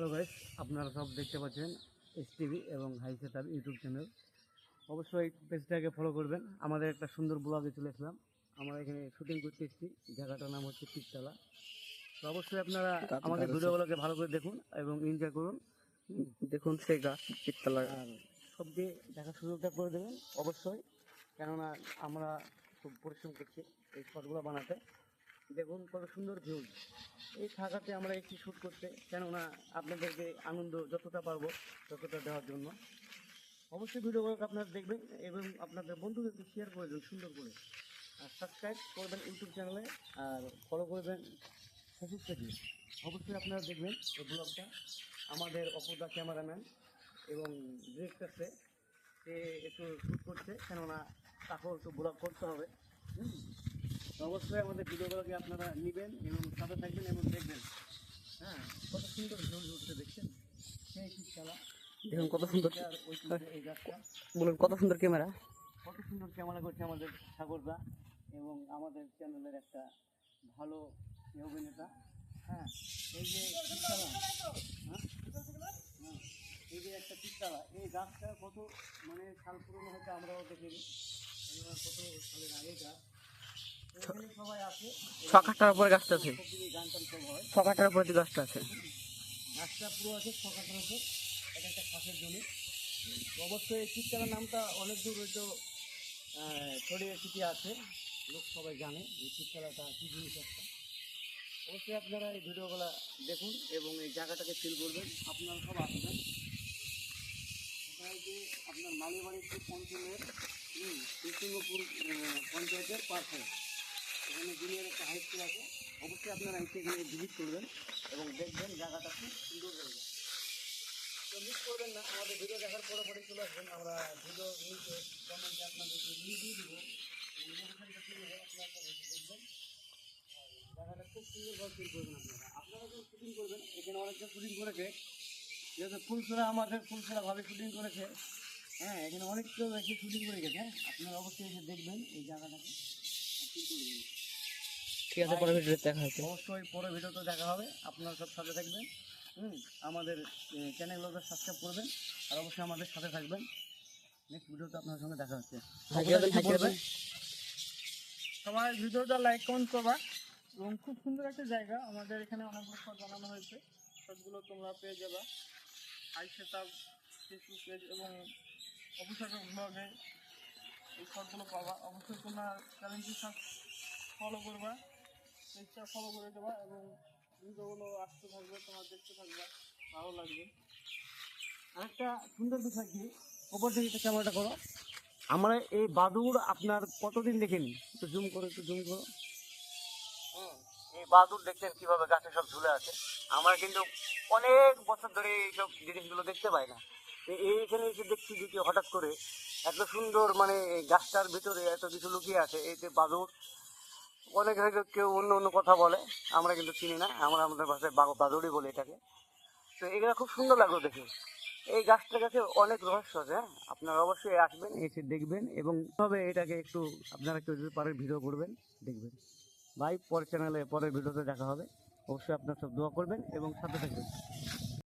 Hello guys আপনারা সব দেখতে পাচ্ছেন এস টিভি এবং হাই সেতার ইউটিউব চ্যানেল অবশ্যই পেজটাকে ফলো করবেন। আমাদের একটা সুন্দর ব্লগে চলে আসলাম। আমরা এখানে শুটিং করতে এসেছি। জায়গাটার নাম হচ্ছে পিকতলা তো অবশ্যই আপনারা আমাদের ভিডিওগুলোকে ভালো করে দেখুন এবং এনজয় করুন। দেখুন সেই গাছ আর সব দিয়ে দেখার সুযোগটা করে দেবেন অবশ্যই। কেননা আমরা খুব পরিশ্রম করছি এই শটগুলো বানাতে। দেখুন কত সুন্দর ভিউ এই থাকাতে আমরা একটি শ্যুট করতে, কেননা আপনাদেরকে আনন্দ যতটা পারব ততটা দেওয়ার জন্য। অবশ্যই ভিডিওগুলোকে আপনারা দেখবেন এবং আপনাদের বন্ধুদেরকে শেয়ার করে দেবেন সুন্দর করে। আর সাবস্ক্রাইব করবেন ইউটিউব চ্যানেলে আর ফলো করবেন ফেসবুক পেজে অবশ্যই আপনারা দেখবেন এই ব্লগটা আমাদের অপরদা ক্যামেরাম্যান এবং ডিরেক্টরসে সে একটু শ্যুট করছে, কেননা তাকেও একটু ব্লগ করতে হবে। হুম। অবশ্যই আমাদের ভিডিওগুলোকে আপনারা নেবেন এবং সাথে থাকবেন এবং দেখবেন। হ্যাঁ কত সুন্দর ভিউ উঠতে দেখছেন? সেই শীতকালা দেখুন কত সুন্দর গাছটা বলুন কত সুন্দর ক্যামেরা? কত সুন্দর ক্যামেরা করছে আমাদের সাগরদা এবং আমাদের চ্যানেলের একটা ভালো অভিনেতা। হ্যাঁ এই যে পিকতলা হ্যাঁ হ্যাঁ, এই যে একটা পিকতলা এই গাছটা কত মানে সাল পুরনো হয়তো আমরাও দেখিনি কত সালের আগে গাছ তো এখানে সবাই আসে ছ কাটার উপরে গাছটা আছে হয় ছ কাটার উপরে যে গাছটা আছে গাছটা পুরো আছে ছকাটার উপর এটা একটা খাসের জমি অবশ্যই শীতকালের নামটা অনেক দূর হয়তো ছড়িয়ে ছিটিয়ে আছে লোক সবাই জানে এই শীতকালাটা কী জিনিস একটা অবশ্যই আপনারা এই ভিডিওগুলো দেখুন এবং এই জায়গাটাকে ফিল করবেন আপনারা সব আসবেন যে আপনার মালিবাড়ি পঞ্চায়েতের হুম, পঞ্চায়েতের পাশে এখানে জুনিয়র একটা হাই স্কুল আছে। অবশ্যই আপনারা এসে এখানে ভিজিট করবেন এবং দেখবেন জায়গাটা খুব সুন্দর জায়গা। তো মিস করবেন না, আমাদের ভিডিও দেখার পরে পরে চলে আসবেন। আমরা ভিডিও নিচে কমেন্টে আপনাদেরকে লিঙ্ক দিয়ে দেবো। করবেন আপনারা। শুটিং করবেন, এখানে অনেকটা শুটিং করেছে। যেহেতু ফুলছড়া আমাদের শুটিং করেছে। হ্যাঁ এখানে অনেক কেউ শুটিং করে গেছে। আপনারা অবশ্যই এসে দেখবেন এই জায়গাটাকে। ঠিক আছে পরে ভিডিওতে দেখা হচ্ছে। অবশ্যই পরে ভিডিওতে দেখা হবে। আপনারা সব সাথে থাকবেন। হুম আমাদের চ্যানেলগুলোকে সাবস্ক্রাইব করবেন। আর অবশ্যই আমাদের সাথে থাকবেন। নেক্সট ভিডিওতে আপনার সঙ্গে দেখা হচ্ছে। যাবেন। সবাই ভিডিওটা লাইক কমেন্ট করবা। এবং খুব সুন্দর একটা জায়গা। আমাদের এখানে অনেকগুলো শট বানানো হয়েছে। শটগুলো তোমরা পেয়ে যাবা। হাই সেটআপ ফেসবুক পেজ এবং অফিসার ব্লগে এই পাবা। অবশ্যই তোমরা চ্যানেলটি ফলো করবা। পেজটা ফলো করে দেবা এবং ভিডিওগুলো আসতে থাকবে, তোমরা দেখতে থাকবা। ভালো লাগবে। আরেকটা সুন্দর বিষয় কি? ওপর থেকে ক্যামেরাটা করো। আমরা এই বাদুর আপনার কতদিন দেখেনি? একটু জুম করো, একটু জুম করো। এই বাদুর দেখছেন কীভাবে গাছে সব ঝুলে আছে? আমরা কিন্তু অনেক বছর ধরে এইসব জিনিসগুলো দেখতে পাই না। এইখানে এসে দেখছি যে হঠাৎ করে এত সুন্দর মানে গাছটার ভিতরে এত কিছু লুকিয়ে আছে, এই যে বাদুর অনেক হয়তো কেউ অন্য অন্য কথা বলে, আমরা কিন্তু চিনি না, আমরা আমাদের ভাষায় বা- বাদুড়ই বলি এটাকে। তো এগুলো খুব সুন্দর লাগল দেখে। এই গাছটার কাছে অনেক রহস্য আছে হ্যাঁ? আপনারা অবশ্যই আসবেন, এসে দেখবেন এবং তবে এটাকে একটু আপনারা কেউ যদি পারেন ভিডিও করবেন, দেখবেন। ভাই, পরের চ্যানেলে পরের ভিডিওতে দেখা হবে। অবশ্যই আপনার সব দোয়া করবেন এবং সাথে থাকবেন।